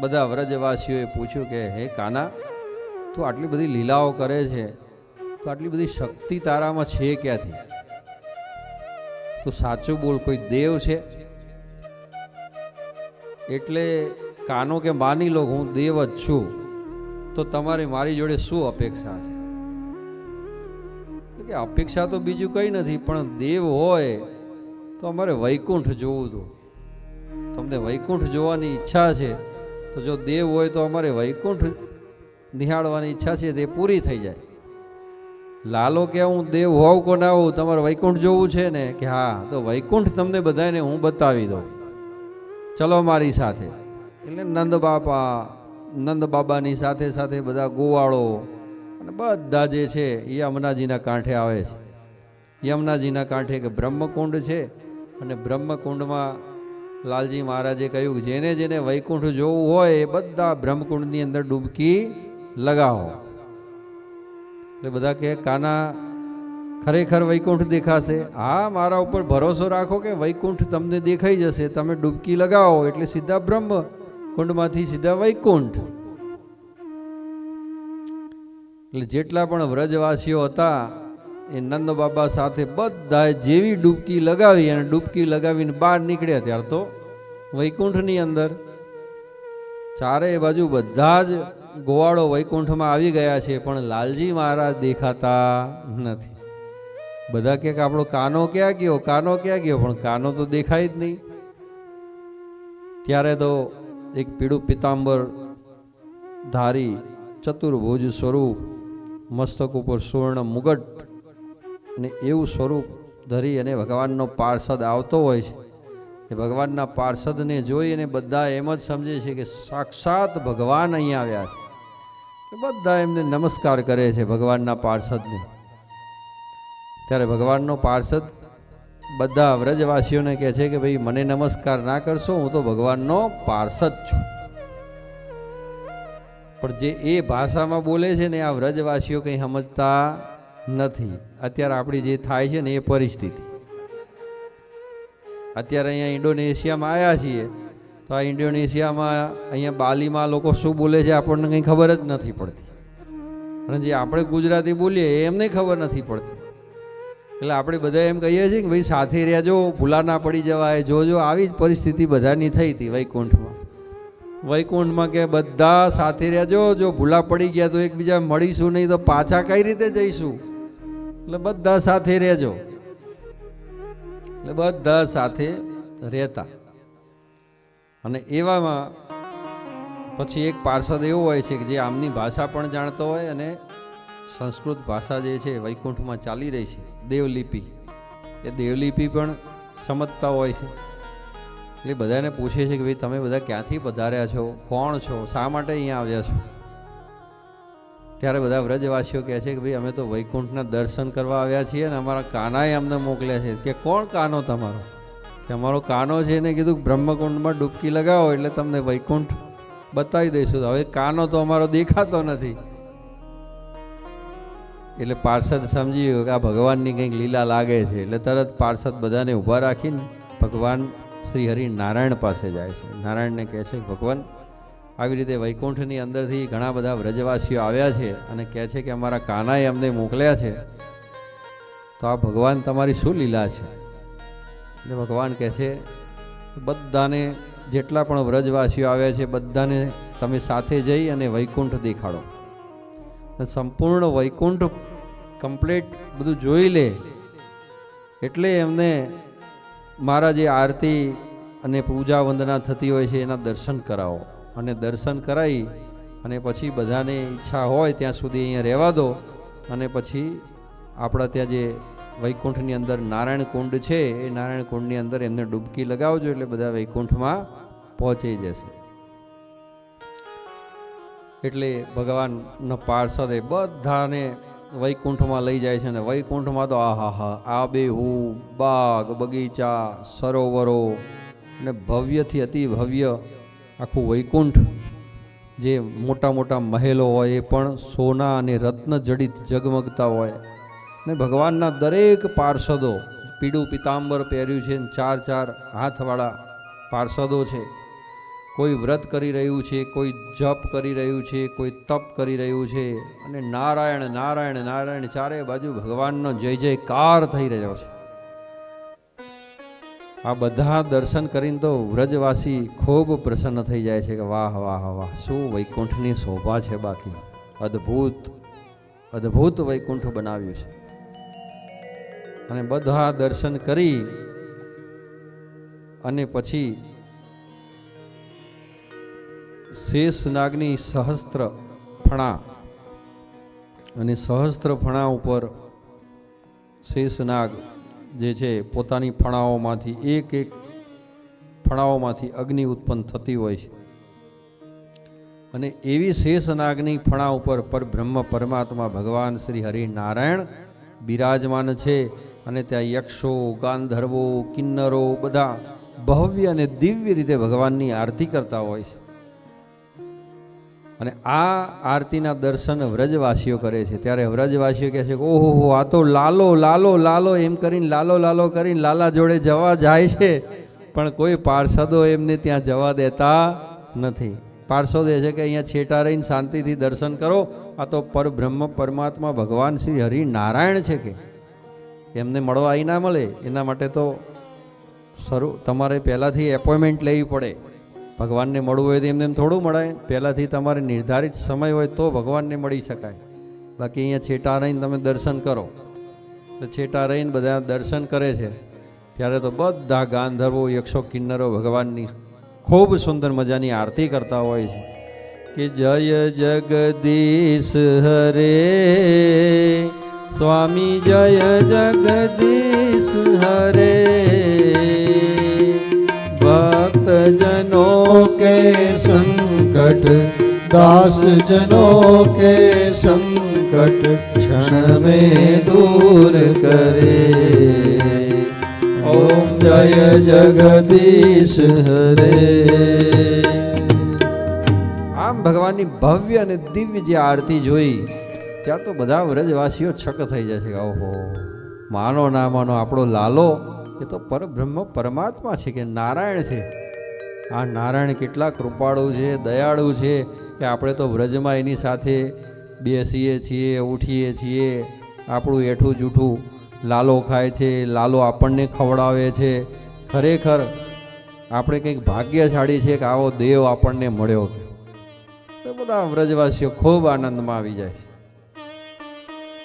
બધા વ્રજવાસીઓએ પૂછ્યું કે, હે કાના, તું આટલી બધી લીલાઓ કરે છે, તો આટલી બધી શક્તિ તારામાં છે ક્યાંથી? તું સાચું બોલ, કોઈ દેવ છે? એટલે કાનો કે, માની લો હું દેવ જ છું, તો તમારે મારી જોડે શું અપેક્ષા છે? કે અપેક્ષા તો બીજું કંઈ નથી, પણ દેવ હોય તો અમારે વૈકુંઠ જોવું હતું. તમને વૈકુંઠ જોવાની ઈચ્છા છે તો જો દેવ હોય તો અમારે વૈકુંઠ નિહાળવાની ઈચ્છા છે તે પૂરી થઈ જાય. લાલો કે હું દેવ હોવ કો ના હોઉં તમારે વૈકુંઠ જોવું છે ને? કે હા, તો વૈકુંઠ તમને બધાને હું બતાવી દઉં. ચલો મારી સાથે. એટલે નંદ બાપા, નંદ બાબાની સાથે સાથે બધા ગોવાળો અને બધા જે છે એ યમુનાજીના કાંઠે આવે છે. યમુનાજીના કાંઠે કે બ્રહ્મકુંડ છે અને બ્રહ્મકુંડમાં લાલજી મહારાજે કહ્યું, જેને જેને વૈકુંઠ જોવું હોય એ બધા બ્રહ્મકુંડની અંદર ડૂબકી લગાવો. એટલે બધા કે કાના ખરેખર વૈકુંઠ દેખાશે? હા, મારા ઉપર ભરોસો રાખો કે વૈકુંઠ તમને દેખાઈ જશે. તમે ડૂબકી લગાવો એટલે સીધા બ્રહ્મ કુંડમાંથી સીધા વૈકુંઠ. એટલે જેટલા પણ વ્રજવાસીઓ હતા એ નંદ બાબા સાથે બધાએ જેવી ડૂબકી લગાવી અને ડૂબકી લગાવીને બહાર નીકળ્યા ત્યાર તો વૈકુંઠની અંદર. ચારેય બાજુ બધા જ ગોવાળો વૈકુંઠમાં આવી ગયા છે, પણ લાલજી મહારાજ દેખાતા નથી. બધા કે આપણો કાનો ક્યાં ગયો? કાનો ક્યાં ગયો? પણ કાનો તો દેખાય જ નહીં. ત્યારે તો એક પીળું પિતાંબર ધારી ચતુર્ભુજ સ્વરૂપ, મસ્તક ઉપર સુવર્ણ મુગટ અને એવું સ્વરૂપ ધરી અને ભગવાનનો પાર્ષદ આવતો હોય છે. એ ભગવાનના પાર્ષદને જોઈ અને બધા એમ જ સમજે છે કે સાક્ષાત ભગવાન અહીંયા આવ્યા છે. બધા એમને નમસ્કાર કરે છે ભગવાનના પાર્ષદને. ત્યારે ભગવાનનો પાર્ષદ બધા વ્રજવાસીઓને કહે છે કે ભાઈ, મને નમસ્કાર ના કરશો, હું તો ભગવાનનો પાર્ષદ છું. પણ જે એ ભાષામાં બોલે છે ને, આ વ્રજવાસીઓ કંઈ સમજતા નથી. અત્યારે આપણી જે થાય છે ને એ પરિસ્થિતિ. અત્યારે અહીંયા ઇન્ડોનેશિયામાં આવ્યા છીએ. તો આ ઇન્ડોનેશિયામાં અહીંયા બાલીમાં લોકો શું બોલે છે આપણને કંઈ ખબર જ નથી પડતી. અને જે આપણે ગુજરાતી બોલીએ એમને ખબર નથી પડતી. એટલે આપણે બધા એમ કહીએ છીએ કે ભાઈ સાથે રહેજો ભૂલા ના પડી જવાય જોજો આવી જ પરિસ્થિતિ બધાની થઈ હતી વૈકુંઠમાં. વૈકુંઠમાં કે બધા સાથે રહેજો જો ભૂલા પડી ગયા તો એકબીજા મળીશું નહીં તો પાછા કઈ રીતે જઈશું? એટલે બધા સાથે રહેજો. એટલે બધા સાથે રહેતા. અને એવામાં પછી એક પાર્ષદ એવો હોય છે કે જે આમની ભાષા પણ જાણતો હોય અને સંસ્કૃત ભાષા જે છે વૈકુંઠમાં ચાલી રહી છે. દેવલિપિ. એ દેવલિપિ પણ સમજતા હોય છે. એટલે બધાને પૂછે છે કે ભાઈ તમે બધા ક્યાંથી પધાર્યા છો? કોણ છો? શા માટે અહીંયા આવ્યા છો? ત્યારે બધા વ્રજવાસીઓ કહે છે કે ભાઈ, અમે તો વૈકુંઠના દર્શન કરવા આવ્યા છીએ અને અમારા કાનાએ અમને મોકલ્યા છે. કે કોણ કાનો તમારો? કે અમારો કાનો છે એને કીધું બ્રહ્મકુંડમાં ડૂબકી લગાવો એટલે તમને વૈકુંઠ બતાવી દઈશું. હવે કાનો તો અમારો દેખાતો નથી. એટલે પાર્ષદ સમજી ગયો કે આ ભગવાનની કંઈક લીલા લાગે છે. એટલે તરત પાર્ષદ બધાને ઊભા રાખીને ભગવાન શ્રી હરિ નારાયણ પાસે જાય છે. નારાયણને કહે છે ભગવાન આવી રીતે વૈકુંઠની અંદરથી ઘણા બધા વ્રજવાસીઓ આવ્યા છે અને કહે છે કે અમારા કાનાએ અમને મોકલ્યા છે. તો આ ભગવાન તમારી શું લીલા છે? એટલે ભગવાન કહે છે, બધાને જેટલા પણ વ્રજવાસીઓ આવ્યા છે, બધાને તમે સાથે જઈ અને વૈકુંઠ દેખાડો. સંપૂર્ણ વૈકુંઠ કમ્પ્લીટ બધું જોઈ લે એટલે એમને મારા જે આરતી અને પૂજા વંદના થતી હોય છે, એના દર્શન કરાવો. અને દર્શન કરાવી અને પછી બધાને ઈચ્છા હોય ત્યાં સુધી અહીંયા રહેવા દો. અને પછી આપણા ત્યાં જે વૈકુંઠની અંદર નારાયણ કુંડ છે, એ નારાયણ કુંડની અંદર એમને ડૂબકી લગાવજો એટલે બધા વૈકુંઠમાં પહોંચી જશે. એટલે ભગવાનના પાર્ષદે બધાને વૈકુંઠમાં લઈ જાય છે અને વૈકુંઠમાં તો આહા હા આ બે હું બાગ, બગીચા, સરોવરો અને ભવ્યથી અતિ ભવ્ય આખું વૈકુંઠ જે મોટા મોટા મહેલો હોય એ પણ સોના અને રત્ન જડિત જગમગતા હોય. ને ભગવાનના દરેક પાર્ષદો પીળું પિતાંબર પહેર્યું છે ને ચાર ચાર હાથવાળા પાર્ષદો છે. કોઈ વ્રત કરી રહ્યું છે, કોઈ જપ કરી રહ્યું છે, કોઈ તપ કરી રહ્યું છે અને નારાયણ નારાયણ નારાયણ ચારે બાજુ ભગવાનનો જય જયકાર થઈ રહ્યો છે. આ બધા દર્શન કરીને તો વ્રજવાસી ખૂબ પ્રસન્ન થઈ જાય છે કે વાહ વાહ વાહ. શું વૈકુંઠની શોભા છે બાકી? અદ્ભુત અદ્ભુત વૈકુંઠ બનાવ્યું છે. અને બધા દર્શન કરી અને પછી શેષનાગની સહસ્ત્ર ફણા અને સહસ્ત્ર ફણા ઉપર શેષ નાગ જે છે, પોતાની ફણાઓમાંથી, એક એક ફણાઓમાંથી અગ્નિ ઉત્પન્ન થતી હોય છે. અને એવી શેષ નાગની ફણા ઉપર પરબ્રહ્મ પરમાત્મા ભગવાન શ્રી હરિનારાયણ બિરાજમાન છે અને ત્યાં યક્ષો, ગાંધર્વો, કિન્નરો બધા ભવ્ય અને દિવ્ય રીતે ભગવાનની આરતી કરતા હોય છે. અને આ આરતીના દર્શન વ્રજવાસીઓ કરે છે. ત્યારે વ્રજવાસીઓ કહે છે કે, ઓહો, આ તો લાલો લાલો લાલો, એમ કરીને લાલો લાલો કરીને લાલા જોડે જવા જાય છે. પણ કોઈ પાર્ષદો એમને ત્યાં જવા દેતા નથી. પાર્ષદ એ છે કે, અહીંયા છેટા રહીને શાંતિથી દર્શન કરો. આ તો પરબ્રહ્મ પરમાત્મા ભગવાન શ્રી હરિ નારાયણ છે કે. એમને મળવા અહીં ના મળે. એના માટે તો શરૂ, તમારે પહેલાંથી એપોઇન્ટમેન્ટ લેવી પડે. ભગવાનને મળવું હોય તો એમને એમ થોડું મળે. પહેલાંથી તમારે નિર્ધારિત સમય હોય તો ભગવાનને મળી શકાય. બાકી અહીંયા છેટા રહીને તમે દર્શન કરો. તો છેટા રહીને બધા દર્શન કરે છે. ત્યારે તો બધા ગાંધર્વો, યક્ષો, કિન્નરો ભગવાનની ખૂબ સુંદર મજાની આરતી કરતા હોય છે. કે જય જગદીશ હરે. સ્વામી જય જગદીશ હરે. ભક્તજનો के संकट दास जनों के संकट क्षण में दूर करे ओम जय जगदीश हरे આમ ભગવાનની ભવ્ય અને દિવ્ય જે આરતી જોઈ ત્યાર તો બધા વ્રજવાસીઓ છક થઈ જશે કે ઓહો માનો ના માનો આપણો લાલો એ તો પરબ્રહ્મ પરમાત્મા છે કે નારાયણ છે આ નારાયણ કેટલા કૃપાળુ છે, દયાળુ છે કે આપણે તો વ્રજમાં એની સાથે બેસીએ છીએ, ઉઠીએ છીએ, આપણું એઠું જૂઠું લાલો ખાય છે, લાલો આપણને ખવડાવે છે. ખરેખર આપણે કંઈક ભાગ્યશાળી છે કે આવો દેવ આપણને મળ્યો. તો બધા વ્રજવાસીઓ ખૂબ આનંદમાં આવી જાય